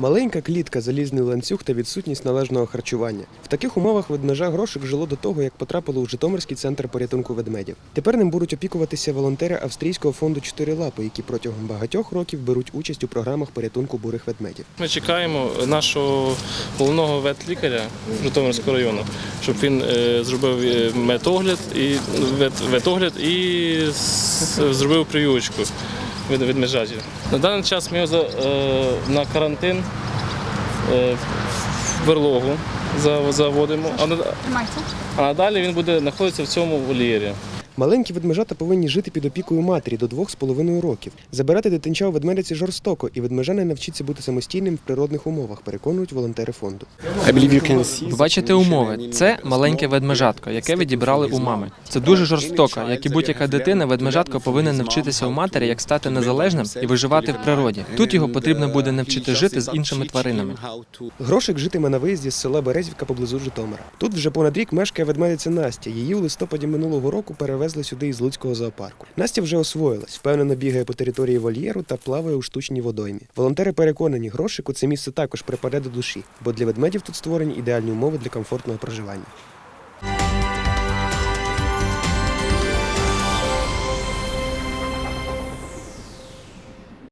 Маленька клітка, залізний ланцюг та відсутність належного харчування. В таких умовах ведмежа грошик жило до того, як потрапило у Житомирський центр порятунку ведмедів. Тепер ним будуть опікуватися волонтери австрійського фонду «Чотири лапи, які протягом багатьох років беруть участь у програмах порятунку бурих ведмедів. Ми чекаємо нашого головного ветлікаря Житомирського району, щоб він е, зробив е, медогляд і вет, ветогляд і зробив прививочку від ведмежатів. На даний час ми його е, на карантин е, в берлогу заводимо, а, а надалі він буде знаходитися в цьому вольєрі. Маленькі ведмежата повинні жити під опікою матері до двох з половиною років. Забирати дитинча у ведмедиці жорстоко, і ведмежа не навчиться бути самостійним в природних умовах, переконують волонтери фонду. Ви бачите умови. Це маленьке ведмежатко, яке відібрали у мами. Це дуже жорстоко. Як і будь-яка дитина, ведмежатко повинен навчитися у матері, як стати незалежним і виживати в природі. Тут його потрібно буде навчити жити з іншими тваринами. Грошик житиме на виїзді з села Березівка поблизу Житомира. Тут вже понад рік мешкає ведмедиця Настя. Її у листопаді минулого року перевезли сюди із Луцького зоопарку. Настя вже освоїлась, впевнено бігає по території вольєру та плаває у штучній водоймі. Волонтери переконані, грошику це місце також припаде до душі, бо для ведмедів тут створені ідеальні умови для комфортного проживання.